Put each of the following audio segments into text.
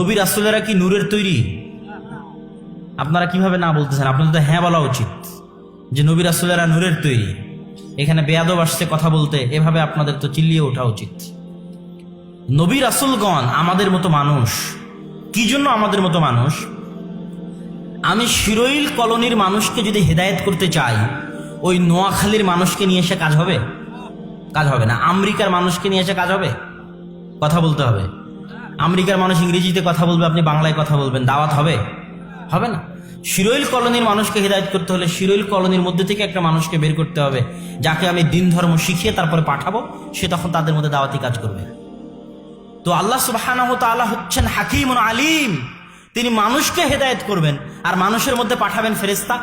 নবী রাসুলেরা কি নূরের তৈরি? আপনারা কীভাবে না বলতেছেন? আপনাদের তো হ্যাঁ বলা উচিত যে নবী রাসুলেরা নূরের তৈরি। এখানে বেয়াদব আসছে কথা বলতে, এভাবে আপনাদের তো চিল্লিয়ে ওঠা উচিত। নবী রাসুলগণ আমাদের মতো মানুষ। কি জন্য আমাদের মতো মানুষ? আমি শিরোইল কলোনির মানুষকে যদি হেদায়েত করতে চাই, ওই নোয়াখালীর মানুষকে নিয়ে এসে কাজ হবে? কাজ হবে না। আমেরিকার মানুষকে নিয়ে এসে কাজ হবে? কথা বলতে হবে। আমেরিকার মানুষ ইংরেজিতে কথা বলবে, আপনি বাংলায় কথা বলবেন, দাওয়াত হবে? হবে না। শিরোইল কলোনির মানুষকে হেদায়ত করতে হলে শিরোইল কলোনির মধ্যে থেকে একটা মানুষকে বের করতে হবে, যাকে আমি দিন ধর্ম শিখিয়ে তারপরে পাঠাবো, সে তখন তাদের মধ্যে দাওয়াতি কাজ করবে। তো আল্লাহ তাআলা হচ্ছেন হাকিম আলিম। তিনি মানুষকে হেদায়েত করবেন, আর মানুষের মধ্যে পাঠাবেন ফেরেস্তা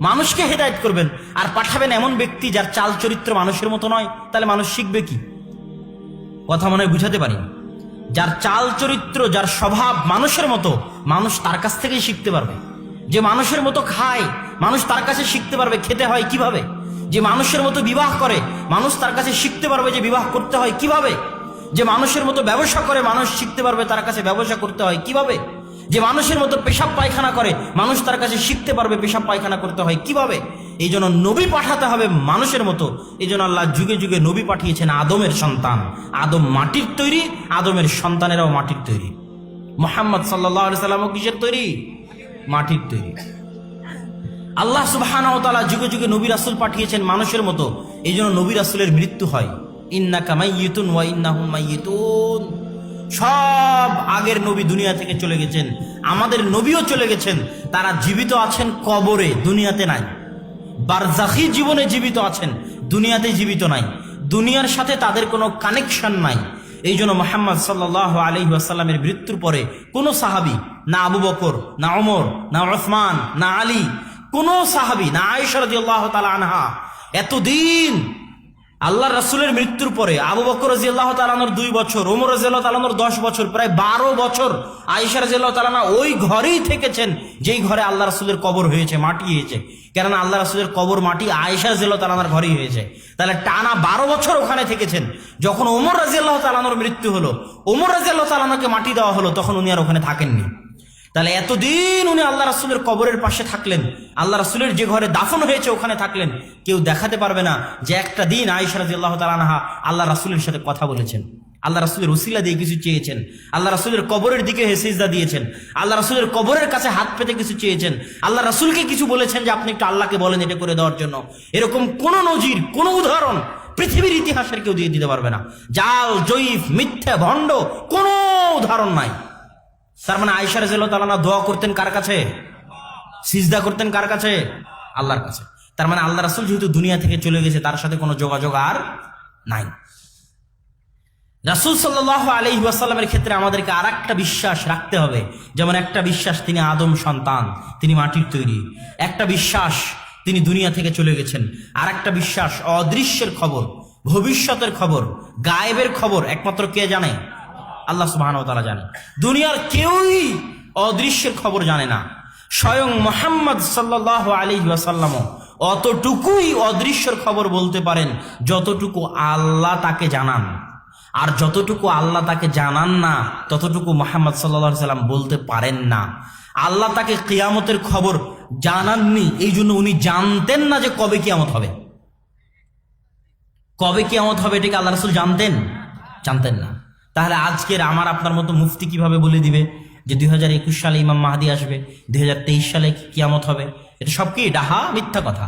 মানুষকে হেদায়েত করবেন, আর পাঠাবেন এমন ব্যক্তি যার চাল চরিত্র মানুষের মতো নয়, তাহলে মানুষ শিখবে কি? কথা মনে হয় বুঝাতে পারি? যার চাল চরিত্র, যার স্বভাব মানুষের মতো, মানুষ তার কাছ থেকেই শিখতে পারবে। যে মানুষের মতো খায়, মানুষ তার কাছে শিখতে পারবে খেতে হয় কীভাবে। যে মানুষের মতো বিবাহ করে, মানুষ তার কাছে শিখতে পারবে যে বিবাহ করতে হয় কীভাবে। যে মানুষের মতো ব্যবসা করে, মানুষ শিখতে পারবে তার কাছে ব্যবসা করতে হয় কীভাবে। যে মানুষের মতো পেশাব পায়খানা করে, মানুষ তার কাছে শিখতে পারবে পেশাব পায়খানা করতে হয় কীভাবে? এই জন্য নবী পাঠাতে হবে মানুষের মতো। এই জন্য আল্লাহ যুগে যুগে নবী পাঠিয়েছেন আদমের সন্তান। আদম মাটির তৈরি, আদমের সন্তানেরাও মাটির তৈরি। মোহাম্মদ সাল্লাহ সাল্লামও কিসের তৈরি? মাটির তৈরি। আল্লাহ সুবহান যুগে যুগে নবী রাসুল পাঠিয়েছেন মানুষের মতো। এই জন্য নবী রাসুলের মৃত্যু হয়। ইন্না কামাইয়িতুন ওয়া ইন্নাহুম মাইয়িতুন। সব আগের নবী দুনিয়া থেকে চলে গেছেন। আমাদের নবীও চলে গেছেন। তারা জীবিত আছেন কবরে, দুনিয়াতে নাই। বারজাখি জীবনে জীবিত আছেন, দুনিয়াতে জীবিত নাই। দুনিয়ার সাথে তাদের কোনো কানেকশন নাই। এই জন্য মোহাম্মদ সাল্লাহ আলি আসাল্লামের মৃত্যুর পরে কোনো সাহাবি, না আবু বকর, না ওমর না ওসমান না আলী, কোনো সাহাবি, না আয়সরদি আল্লাহ তালা আনহা, এতদিন আল্লাহ রাসুলের মৃত্যুর পরে আবু বকর রাজি তালানোর দুই বছর, ওমর রাজি তালানোর দশ বছর, প্রায় বারো বছর আয়েশা রাজি তালানা ওই ঘরেই থেকেছেন যেই ঘরে আল্লাহ রাসুলের কবর হয়েছে, মাটি হয়েছে। কেননা আল্লাহ রাসুলের কবর, মাটি আয়েশা রাজি তালানার ঘরেই হয়েছে। তাহলে টানা বারো বছর ওখানে থেকেছেন। যখন ওমর রাজি তালানোর মৃত্যু হলো, ওমর রাজি তালানাকে মাটি দেওয়া হলো, তখন উনি আর ওখানে থাকেননি। তাহলে এতদিন উনি আল্লাহ রাসুলের কবরের পাশে থাকলেন, আল্লাহ রাসুলের যে ঘরে দাফন হয়েছে ওখানে থাকলেন, কেউ দেখাতে পারবে না যে একটা দিন আয়েশা রাজি আল্লাহ তালানহা আল্লাহ রাসুলের সাথে কথা বলেছেন। আল্লাহ রাসুলের উসিলা দিয়ে কিছু চেয়েছেন, আল্লাহ রাসুলের কবরের দিকে হেসিজদা দিয়েছেন, আল্লাহ রাসুলের কবরের কাছে হাত পেতে কিছু চেয়েছেন, আল্লাহ রাসুলকে কিছু বলেছেন যে আপনি একটু আল্লাহকে বলেন এটা করে দেওয়ার জন্য। এরকম কোন নজির, কোন উদাহরণ পৃথিবীর ইতিহাসের কেউ দিয়ে দিতে পারবে না। জাল, জয়ীফ, মিথ্যা, ভণ্ড কোনো উদাহরণ নাই। তার মানে আয়সা রাজিয়াল তালানা দোয়া করতেন কার কাছে? সিজদা করতেন কার কাছে? আল্লাহর কাছে। তার মানে আল্লাহ রাসুল যেহেতু দুনিয়া থেকে চলে গেছে, তার সাথে কোনো যোগাযোগ আর নাই। রাসুল সাল্লাহ আলি ওয়াসাল্লামের ক্ষেত্রে আমাদেরকে আর একটা বিশ্বাস রাখতে হবে। যেমন একটা বিশ্বাস, তিনি আদম সন্তান, তিনি মাটির তৈরি। একটা বিশ্বাস, তিনি দুনিয়া থেকে চলে গেছেন। আর একটা বিশ্বাস, অদৃশ্যের খবর, ভবিষ্যতের খবর, গায়েবের খবর, একমাত্র কে জানে? আল্লাহ তারা জানে। দুনিয়ার কেউই অদৃশ্যের খবর জানে না। স্বয়ং মোহাম্মদ সাল্লাহ আলী ওয়াসাল্লাম অতটুকুই অদৃশ্যের খবর বলতে পারেন যতটুকু আল্লাহ তাকে জানান। আর যতটুকু আল্লাহ তাকে জানান না, ততটুকু মোহাম্মদ সাল্লা সাল্লাম বলতে পারেন না। আল্লাহ তাকে কেয়ামতের খবর জানাননি এই জন্য উনি জানতেন না যে কবে কেয়ামত হবে। কবে কেয়ামত হবে এটাকে আল্লাহ রসুল জানতেন? জানতেন না। তাহলে আজকের আমার আপনার মতো মুফতি কীভাবে বলে দিবে যে দুই হাজার একুশ সালে ইমাম মাহাদি আসবে, দুই হাজার তেইশ সালে কিয়ামত হবে? এটা সব কি ডাহা, মিথ্যা কথা?